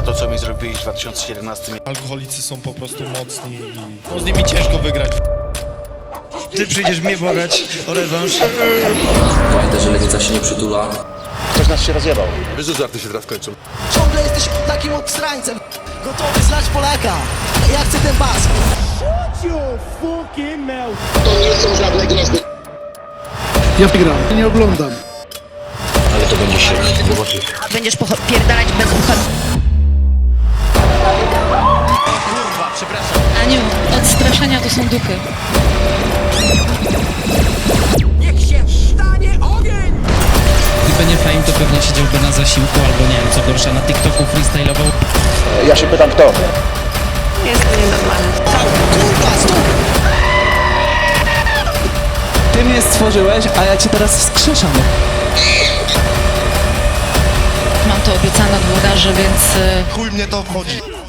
na to, co mi zrobiłeś w 2017 Alkoholicy są po prostu mocni i no, z nimi ciężko wygrać. Ty przyjdziesz mnie błagać o rewanż. Pamiętaj, że lewica się nie przytula. Ktoś nas się rozjebał. Wiesz, że żarty się teraz kończą. Ciągle jesteś takim obstrańcem. Gotowy zlać Polaka. Ja chcę ten bas. Ja wygram, nie oglądam. Ale to będzie się Będziesz pierdalać bez ucha. To są dupy. Gdyby nie fame, to pewnie siedziałby na zasiłku albo nie wiem, co gorsza, na TikToku freestylował. Ja się pytam kto? Ty mnie stworzyłeś, a ja cię teraz wskrzeszam. Mam to obiecane od włodarzy, więc y, Chuj mnie to obchodzi.